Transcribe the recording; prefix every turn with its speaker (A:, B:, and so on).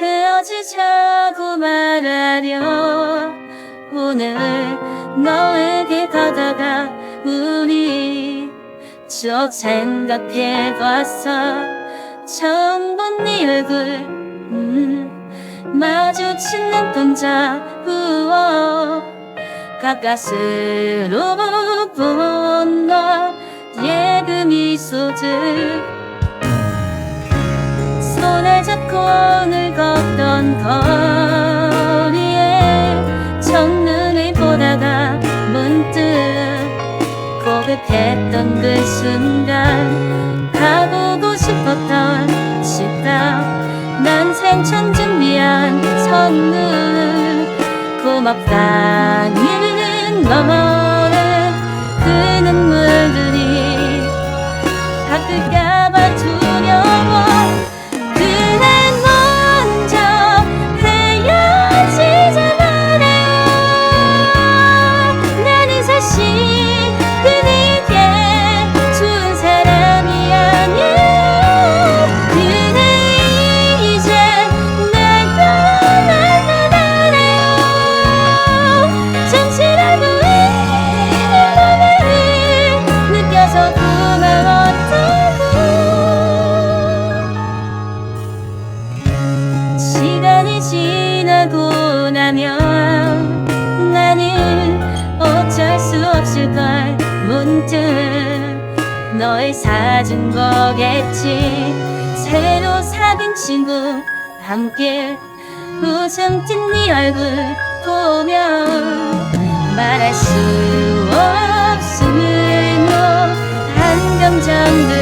A: 헤어지자고 말하려 오늘 너에게 가다가 우리 쭉 생각해봤어. 처음 본 네 얼굴 음, 마주친 눈동자 우어 가까스로 본 너의 그 미소들 손을 잡고 오늘 고백했던 그 순간 가보고 싶었던 식당. 난 생천 준비한 선물. 고맙다는 너머 지나고 나면 나는 어쩔 수 없을걸. 문득 너의 사진 보겠지. 새로 사귄 친구 함께 웃음 띤네 얼굴 보면 말할 수 없음을 너한 감정